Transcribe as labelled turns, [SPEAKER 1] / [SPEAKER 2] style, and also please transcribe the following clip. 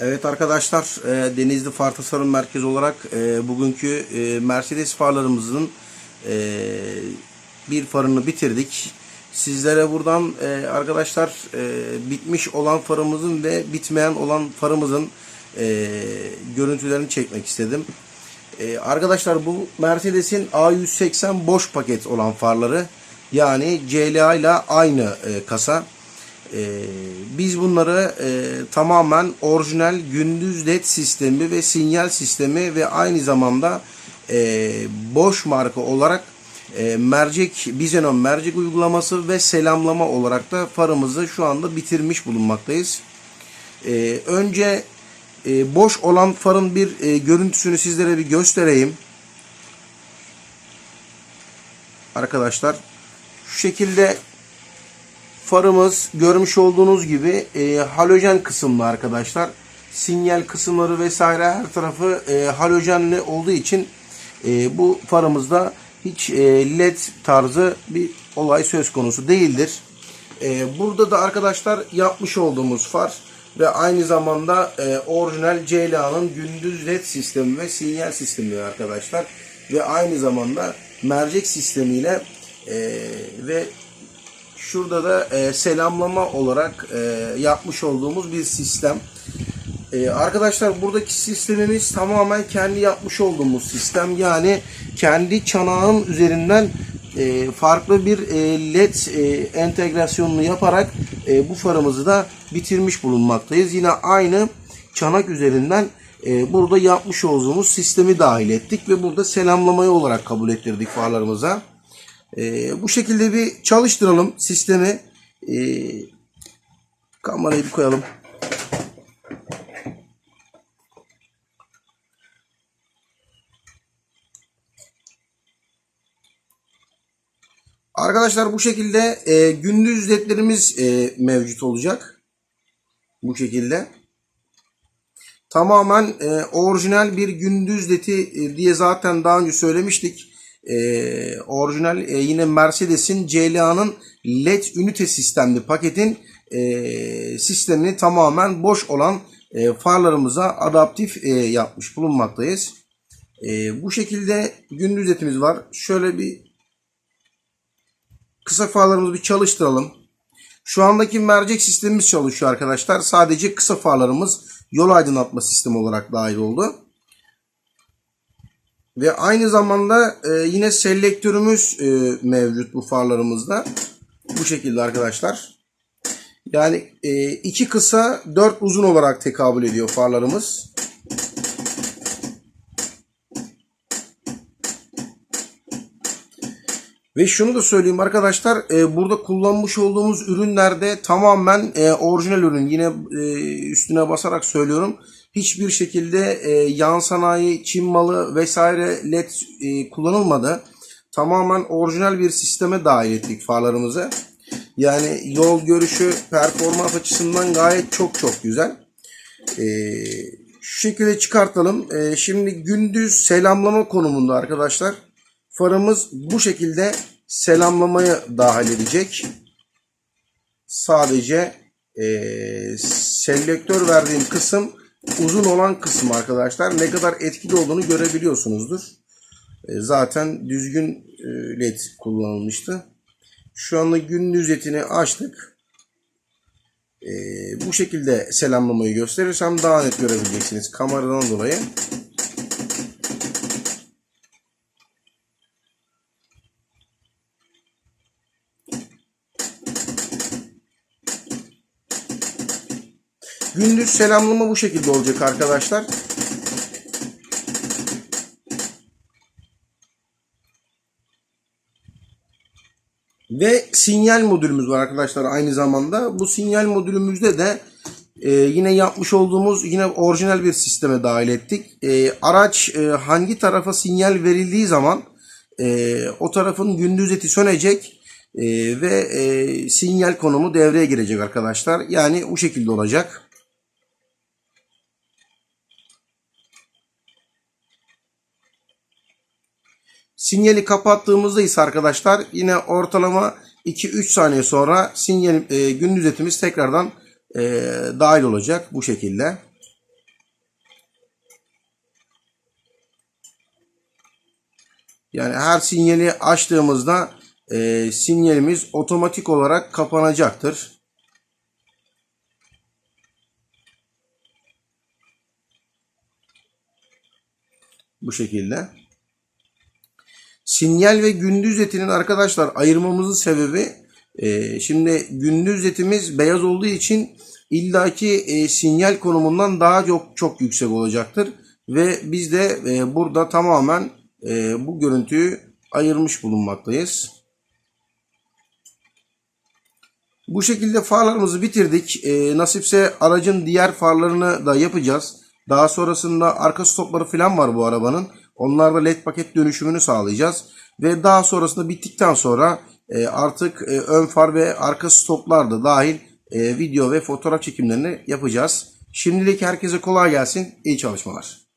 [SPEAKER 1] Evet arkadaşlar e, Denizli Far Tasarım Merkezi olarak e, bugünkü e, Mercedes farlarımızın bir farını bitirdik. Sizlere buradan arkadaşlar bitmiş olan farımızın ve bitmeyen olan farımızın görüntülerini çekmek istedim. Arkadaşlar bu Mercedes'in A180 boş paket olan farları yani CLA ile aynı kasa. Ee, biz bunları e, tamamen orijinal gündüz led sistemi ve sinyal sistemi ve aynı zamanda e, boş marka olarak e, mercek, Bizenon mercek uygulaması ve selamlama olarak da farımızı şu anda bitirmiş bulunmaktayız. E, önce e, boş olan farın bir e, görüntüsünü sizlere bir göstereyim. Arkadaşlar şu şekilde farımız görmüş olduğunuz gibi e, halojen kısımlı arkadaşlar. Sinyal kısımları vesaire her tarafı e, halojenli olduğu için e, bu farımızda hiç e, led tarzı bir olay söz konusu değildir. E, burada da arkadaşlar yapmış olduğumuz far ve aynı zamanda e, orijinal CLA'nın gündüz led sistemi ve sinyal sistemi arkadaşlar. Ve aynı zamanda mercek sistemiyle e, ve Şurada da e, selamlama olarak e, yapmış olduğumuz bir sistem. E, arkadaşlar buradaki sistemimiz tamamen kendi yapmış olduğumuz sistem. Yani kendi çanağın üzerinden e, farklı bir e, led e, entegrasyonunu yaparak e, bu farımızı da bitirmiş bulunmaktayız. Yine aynı çanak üzerinden e, burada yapmış olduğumuz sistemi dahil ettik ve burada selamlamayı olarak kabul ettirdik farlarımıza. Ee, bu şekilde bir çalıştıralım sistemi. Ee, kamerayı bir koyalım. Arkadaşlar bu şekilde e, gündüz ledlerimiz e, mevcut olacak. Bu şekilde. Tamamen e, orijinal bir gündüz ledi e, diye zaten daha önce söylemiştik e, orijinal e, yine Mercedes'in CLA'nın LED ünite sistemli paketin e, sistemini tamamen boş olan e, farlarımıza adaptif e, yapmış bulunmaktayız. E, bu şekilde gündüz etimiz var. Şöyle bir kısa farlarımızı bir çalıştıralım. Şu andaki mercek sistemimiz çalışıyor arkadaşlar. Sadece kısa farlarımız yol aydınlatma sistemi olarak dahil oldu. Ve aynı zamanda e, yine selektörümüz e, mevcut bu farlarımızda. Bu şekilde arkadaşlar. Yani e, iki kısa dört uzun olarak tekabül ediyor farlarımız. Ve şunu da söyleyeyim arkadaşlar e, burada kullanmış olduğumuz ürünlerde tamamen e, orijinal ürün yine e, üstüne basarak söylüyorum. Hiçbir şekilde e, yan sanayi, Çin malı vesaire led e, kullanılmadı. Tamamen orijinal bir sisteme dahil ettik farlarımızı. Yani yol görüşü, performans açısından gayet çok çok güzel. E, şu şekilde çıkartalım. E, şimdi gündüz selamlama konumunda arkadaşlar. Farımız bu şekilde selamlamayı dahil edecek. Sadece e, selektör verdiğim kısım uzun olan kısmı arkadaşlar. Ne kadar etkili olduğunu görebiliyorsunuzdur. E, zaten düzgün e, led kullanılmıştı. Şu anda gündüz etini açtık. E, bu şekilde selamlamayı gösterirsem daha net görebileceksiniz kameradan dolayı. Gündüz selamlama bu şekilde olacak arkadaşlar. Ve sinyal modülümüz var arkadaşlar aynı zamanda. Bu sinyal modülümüzde de e, yine yapmış olduğumuz yine orijinal bir sisteme dahil ettik. E, araç e, hangi tarafa sinyal verildiği zaman e, o tarafın gündüz eti sönecek e, ve e, sinyal konumu devreye girecek arkadaşlar. Yani bu şekilde olacak. Sinyali kapattığımızda ise arkadaşlar yine ortalama 2-3 saniye sonra sinyal e, gündüz etimiz tekrardan e, dahil olacak bu şekilde. Yani her sinyali açtığımızda e, sinyalimiz otomatik olarak kapanacaktır. Bu şekilde. Sinyal ve gündüz etinin arkadaşlar ayırmamızın sebebi e, şimdi gündüz etimiz beyaz olduğu için illaki e, sinyal konumundan daha çok çok yüksek olacaktır ve biz de e, burada tamamen e, bu görüntüyü ayırmış bulunmaktayız. Bu şekilde farlarımızı bitirdik. E, nasipse aracın diğer farlarını da yapacağız. Daha sonrasında arka stopları falan var bu arabanın. Onlarda led paket dönüşümünü sağlayacağız. Ve daha sonrasında bittikten sonra e, artık e, ön far ve arka stoplar da dahil e, video ve fotoğraf çekimlerini yapacağız. Şimdilik herkese kolay gelsin. İyi çalışmalar.